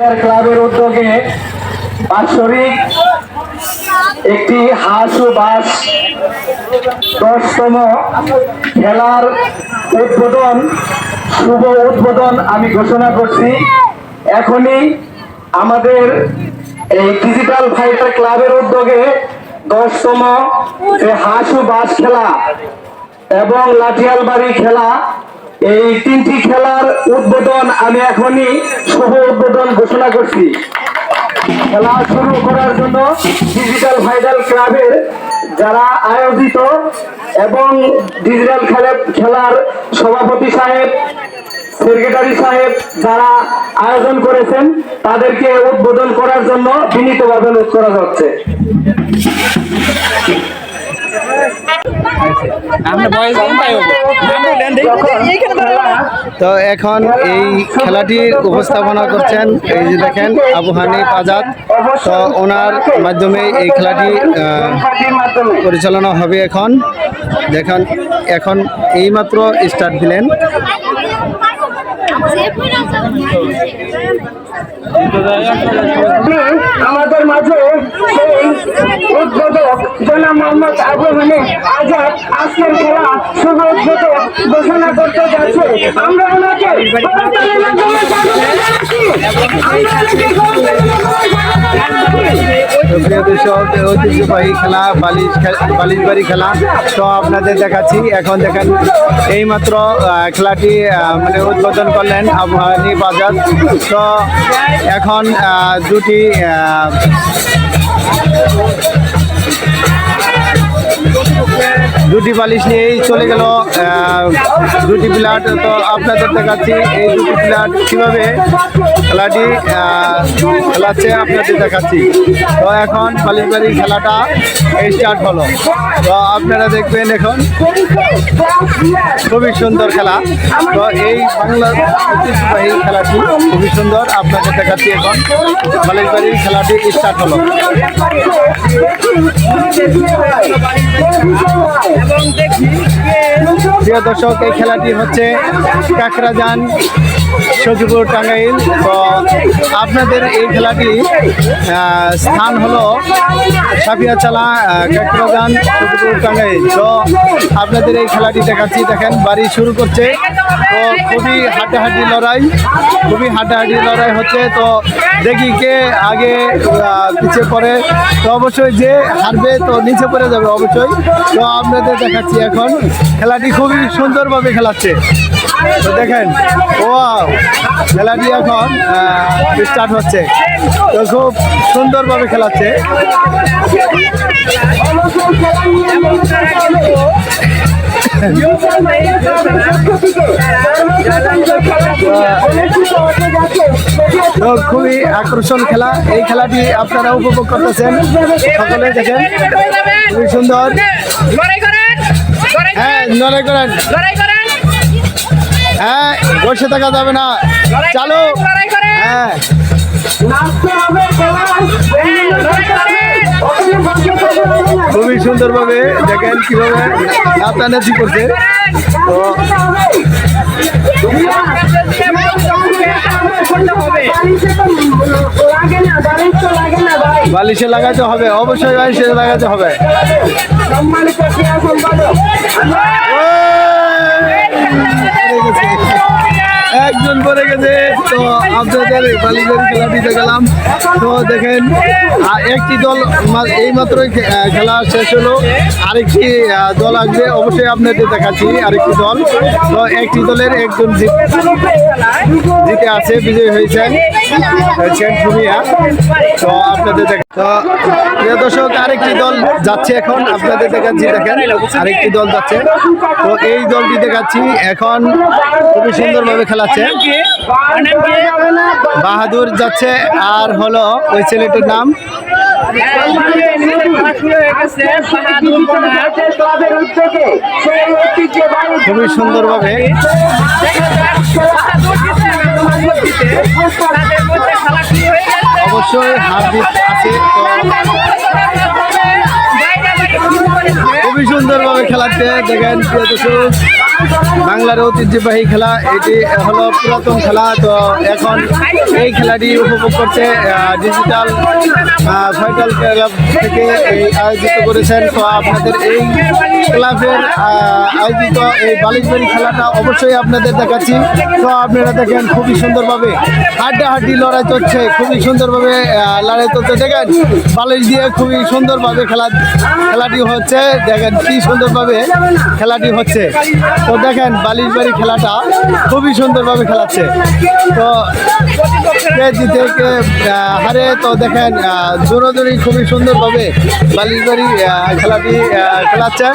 ক্লাবের উদ্যোগে বাৎসরিক একটি হাঁস ও বাস দশতম খেলার উদ্বোধন, শুভ উদ্বোধন আমি ঘোষণা করছি। এখনই আমাদের এই ডিজিটাল ফাইটার ক্লাবের উদ্যোগে দশতম হাঁস ও বাস খেলা এবং লাঠিয়ালবাড়ি খেলা এই তিনটি খেলার উদ্বোধন আমি এখনই শুভ উদ্বোধন ঘোষণা করছি। খেলা শুরু করার জন্য ডিজিটাল ভাইরাল ক্লাবের যারা আয়োজিত এবং ডিজিটাল খেলা খেলার সভাপতি সাহেব সেক্রেটারি সাহেব যারা আয়োজন করেছেন, তাদেরকে উদ্বোধন করার জন্য বিনীতভাবে অনুরোধ করা হচ্ছে। তো এখন এই খেলাটির উপস্থাপনা করছেন এই যে দেখেন আবু হানিফ আজাদ। তো ওনার মাধ্যমে এই খেলাটি পরিচালনা হবে এখন। দেখেন, এখন এইমাত্র স্টার্ট দিলেন। আমাদের মাঝে উদ্বোধক জনাব মোহাম্মদ আবু হানিফ আজাদ আজকের খেলা শুভ উদ্বোধক ঘোষণা করতে যাচ্ছে। আমরা ওনাকে আমরা প্রিয় দর্শক, ঐতিহ্যবাহী বালিশ খে- বালিশ বাড়ি খেলা তো আপনাদের দেখাচ্ছি। এখন দেখেন, এইমাত্র খেলাটি মানে উদ্বোধন করলেন আবু বাজার তো এখন দুটি দুটি বালিশ নিয়েই চলে গেল দুটি প্লেয়ার তো আপনাদের দেখাচ্ছি এই দুটি প্লেয়ার কীভাবে খেলাটি খেলাচ্ছে, আপনাদের দেখাচ্ছি। তো এখন বালিশ বাড়ির খেলাটা স্টার্ট হলো। তো আপনারা দেখবেন এখন, খুবই সুন্দর খেলা। তো এই বাংলা ঐতিহ্যবাহী খেলাটি খুবই সুন্দর আপনাদের দেখাচ্ছি এখন। বালিশ বাড়ির খেলাটি স্টার্ট হলো। এবং দেখি কে? প্রিয় দর্শক, এই খেলাটি হচ্ছে কাকরাজান সজিপুর টাঙ্গাইল। তো আপনাদের এই খেলাটি স্থান হলো সাফিয়াচালা কাকরাজান সজিপুর টাঙ্গাইল। তো আপনাদের এই খেলাটি দেখাচ্ছি, দেখেন, বাড়ি শুরু করছে। তো খুবই হাড্ডাহাড্ডি লড়াই, খুবই হাড্ডাহাড্ডি লড়াই হচ্ছে। তো দেখি কে আগে পিছিয়ে পড়ে। তো অবশ্যই যে হারবে, তো নিচে পড়ে যাবে অবশ্যই। তো আপনাদের দেখাচ্ছি এখন, খেলাটি খুবই সুন্দরভাবে খেলাচ্ছে। দেখেন ও খেলাটি এখন স্টার্ট হচ্ছে। তো খুব সুন্দরভাবে খেলাচ্ছে। খুবই আকর্ষণ খেলা। এই খেলাটি আপনারা উপভোগ করতেছেন। সকলে দেখেন, খুবই সুন্দর। হ্যাঁ লড়াই করেন। লড়াই করেন। হ্যাঁ বসে থাকা যাবে না। চালু। হ্যাঁ। খুবই সুন্দরভাবে দেখেন কীভাবে নাচানাচি করছে। তো বালিশে লাগাতে হবে অবশ্যই বালিশে লাগাতে হবে। সম্মানিত ক্রীড়া সম্পাদক একজন পরে গেছে। তো আপনাদের বালিগড়ি খেলাটি দেখালাম তো দেখেন একটি দল মা- এইমাত্র খেলা শেষ হলো। আরেকটি দল আসবে। অবশ্যই আপনাদের দেখাচ্ছি আরেকটি দল। তো একটি দলের একজন জিত- আছে, বিজয়ী হয়েছেন ভূমিয়া তো আপনাদের দেখা তো প্রিয় দর্শক, আরেকটি দল যাচ্ছে এখন। আপনাদের দেখাচ্ছি, দেখেন, আরেকটি দল যাচ্ছে। তো এই দলটি দেখাচ্ছি। এখন খুবই সুন্দরভাবে খেলাচ্ছে বাহাদুর যাচ্ছে আর হলো ওই ছেলেটির নাম। খুবই সুন্দরভাবে। অবশ্যই হার জিত আছে সুন্দরভাবে খেলাচ্ছে দেখেন বাংলার ঐতিহ্যবাহী খেলা, এটি হলো পুরাতন খেলা। তো এখন এই খেলাটি উপভোগ করছে ডিজিটাল ফাইটাল ক্লাব থেকে এই আয়োজিত করেছেন। তো আপনাদের এই ক্লাবের আয়োজিত এই বালিশবাড়ি খেলাটা অবশ্যই আপনাদের দেখাচ্ছি। তো আপনারা দেখেন খুবই সুন্দরভাবে হাড্ডাহাড্ডি লড়াই চলছে, খুবই সুন্দরভাবে লড়াই চলছে। দেখেন বালিশ দিয়ে খুবই সুন্দরভাবে খেলা, খেলাটি হচ্ছে। দেখেন কি সুন্দরভাবে খেলাটি হচ্ছে। তো দেখেন বালিশ বাড়ি খেলাটা খুবই সুন্দরভাবে খেলাচ্ছে। তো কে জিতে, কে হারে, তো দেখেন জোরাজোরি খুবই সুন্দরভাবে বালিশ বাড়ি খেলাটি খেলাচ্ছে।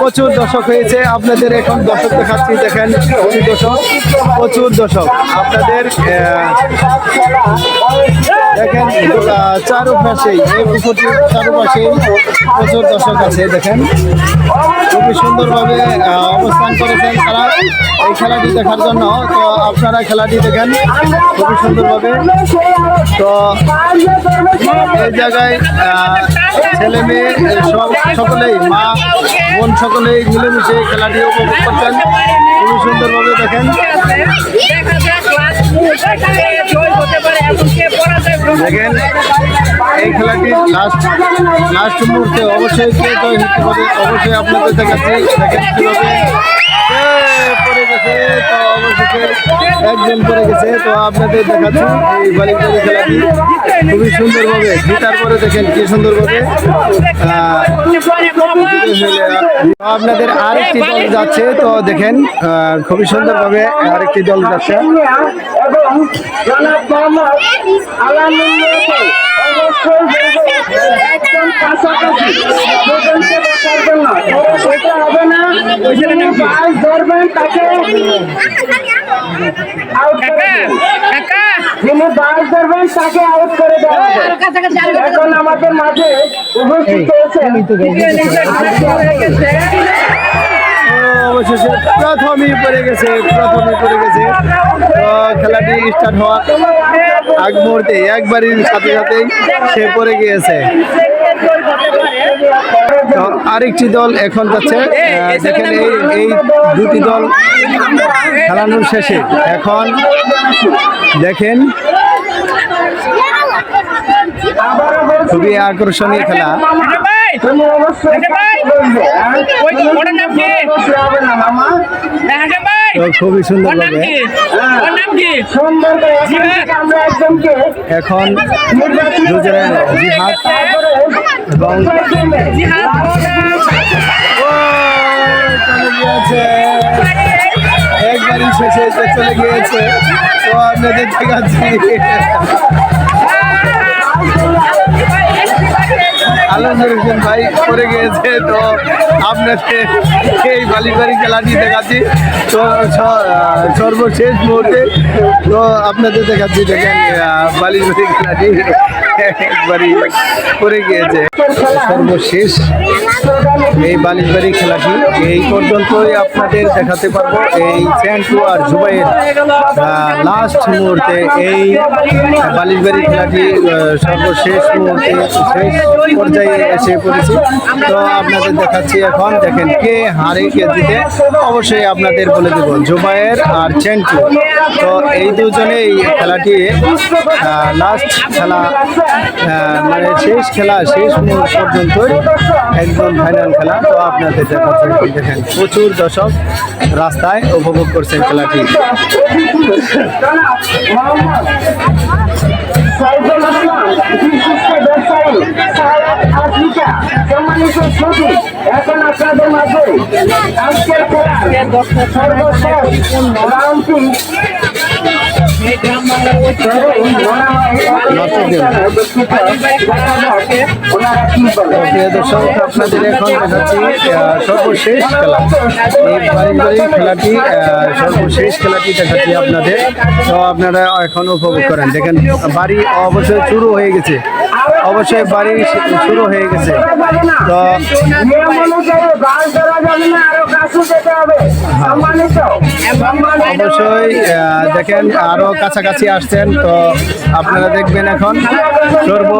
প্রচুর দর্শক হয়েছে। আপনাদের এখন দর্শক দেখাচ্ছি, দেখেন দর্শক প্রচুর দর্শক। আপনাদের দেখেন চারুপাশেই, এই পুকুরটির চারুপাশেই প্রচুর দর্শক আছে, দেখেন। খুবই সুন্দরভাবে অবস্থান করেছেন তারা এই খেলাটি দেখার জন্য। তো আপনারা খেলাটি দেখেন, খুবই সুন্দরভাবে। তো এই জায়গায় ছেলে মেয়ে, সব সকলেই, মা, বোন সকলেই মিলেমিশে খেলাটি উপভোগ করছেন। খুবই সুন্দরভাবে দেখেন। দেখেন, এই খেলাটি লাস্ট লাস্ট মুহূর্তে অবশ্যই কে জয় হতে পারে, অবশ্যই আপনাদের দেখাচ্ছি। দেখেন কীভাবে পড়ে গেছে তো অবশেষে একজন পড়ে গেছে, তো আপনাদের দেখাচ্ছি এই বালিকারি খেলাটি। খুবই সুন্দরভাবে, জিতার পরে দেখেন কি সুন্দরভাবে আপনাদের আরেকটি দল যাচ্ছে, তো দেখেন খুবই সুন্দরভাবে আরেকটি দল যাচ্ছে। তাকে। আউট করে কাকা দিন। কাকা। যিনি বাস ধরবেন তাকে আউট করে দেওয়া হবে এখন আমাদের মাঝে উপস্থিত অবশেষে প্রথমই পড়ে গেছে প্রথমই পড়ে গেছে। খেলাটি স্টার্ট হওয়ার আগ মুহূর্তে একবারই সাথে সাথেই সে পড়ে গিয়েছে। আরেকটি দল এখন যাচ্ছে দেখেন এই এই দুটি দল খেলানোর শেষে। এখন দেখেন খুবই আকর্ষণীয় খেলা? ওই নাম খুবই সুন্দর করে এখান জিহাদ এবং একবারই শেষে চলে গিয়েছে। তো আপনাদের দেখাচ্ছি। আলমগীর হোসেন ভাই করে গিয়েছে, তো আপনাদের এই বালিবাড়ি খেলাটি দেখাচ্ছি। তো সর্বশেষ মুহূর্তে তো আপনাদের দেখাচ্ছি, দেখেন বালিবাড়ি খেলাটি একবারই গিয়েছে। সর্বশেষ এই বালিশবাড়ি খেলাটি। এই পর্যন্তই আপনাদের দেখাতে পারব এই চ্যান্টু আর জুবাইয়ের লাস্ট মুহূর্তে এই বালিশবাড়ি খেলাটি সর্বশেষ মুহূর্তে শেষ পর্যায়ে এসে পড়েছে। তো আপনাদের দেখাচ্ছি এখন, দেখেন কে হারে কে জিতে, অবশ্যই আপনাদের বলে দেব, জুবাইয়ের আর চ্যান্টু তো এই দুজনে এই খেলাটি লাস্ট খেলা মানে শেষ খেলা, শেষ মুহূর্ত পর্যন্তই একদম ফাইনাল খেলা। তো আপনাদের দেখাচ্ছে এখন দেখেন, প্রচুর দর্শক রাস্তায় উপভোগ করছেন খেলাটি। সর্বশেষ আপনাদের এখন সর্বশেষ খেলা এই পারিবারিক খেলাটি সর্বশেষ খেলাটি দেখাচ্ছি আপনাদের তো আপনারা এখন উপভোগ করেন দেখেন বাড়ি অবশ্যই শুরু হয়ে গেছে অবশ্যই বাড়ি শুরু হয়ে গেছে তো অবশ্যই দেখেন আরও কাছাকাছি আসছেন, তো আপনারা দেখবেন এখন সর্ব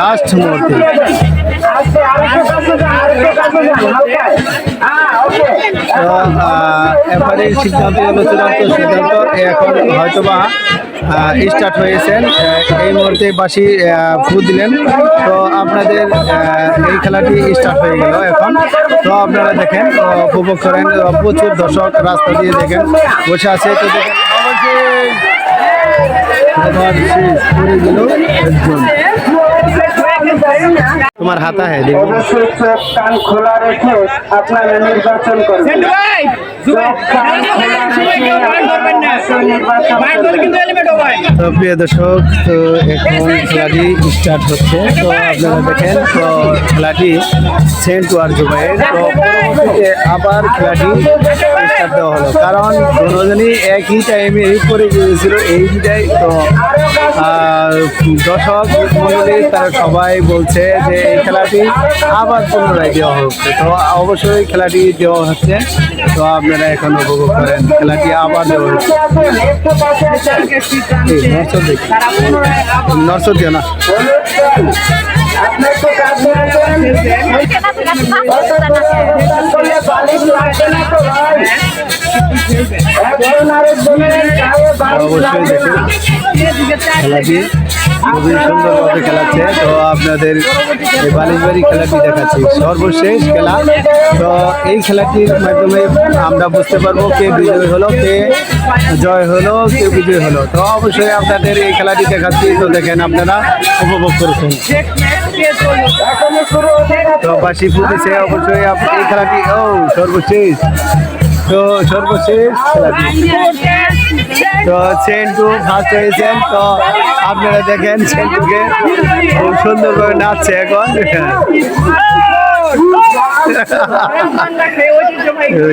লাস্ট মুহূর্তে এবারে সিদ্ধান্ত হলো চূড়ান্ত সিদ্ধান্ত এখন হয়তোবা স্টার্ট হয়েছেন এই মুহূর্তে বাসি ফু দিলেন। তো আপনাদের এই খেলাটি স্টার্ট হয়ে গেল এখন। তো আপনারা দেখেন উপভোগ করেন। প্রচুর দর্শক রাস্তা দিয়ে দেখেন, বসে আছে। তো দেখেন তোমার হাতা হ্যাঁ অবশ্যই চোখ কান খোলা রেখে আপনারা নির্বাচন করবেন। তো প্রিয় দর্শক তো এখন খেলাটি স্টার্ট হচ্ছে। তো আপনারা দেখেন তো খেলাটি সেন্ট ওয়ার জুবাইয়ের তো আবার খেলাটি স্টার্ট দেওয়া হলো। কারণ দুজনই একই টাইমে এই করে গিয়েছিল, এই বিদায় তো দর্শক মন্ডলী তারা সবাই বলছে যে এই খেলাটি আবার পুনরায় দেওয়া হচ্ছে। তো অবশ্যই খেলাটি দেওয়া হচ্ছে। তো আপনারা এখন উপভোগ করেন, খেলাটি আবার দেওয়া হচ্ছে। না। ভাই একজন আরেকজনের গায়ে বালিশ অবশ্যই লাগবে না দেখুন খেলাটি খুবই সুন্দরভাবে খেলাচ্ছে তো আপনাদের এই বালিশবাড়ি খেলাটি দেখাচ্ছি সর্বশেষ খেলা তো এই খেলাটির মাধ্যমে আমরা বুঝতে পারব কে বিজয় হলো কে জয় হলো কে বিজয় হলো তো অবশ্যই আপনাদের এই খেলাটি দেখাচ্ছি তো দেখেন আপনারা উপভোগ করেছেন এখনই শুরু হতে গেছে তো বাসি ফুটেছে অবশ্যই আপ- এই খেলাটি ও সর্বশেষ তো সর্বশেষ তো ফার্স্ট হয়েছেন তো আপনারা দেখেন সেন্টুকে খুব সুন্দরভাবে নাচছে এখন।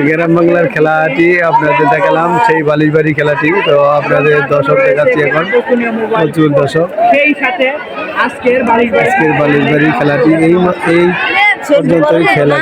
গ্রাম বাংলার খেলাটি আপনাদের দেখালাম সেই বালিশবাড়ি খেলাটি তো আপনাদের দর্শক দেখাচ্ছি এখন প্রচুর দর্শক। আজকের বাড়ির বালিশবাড়ি খেলাটি এই এই পর্যন্তই খেলা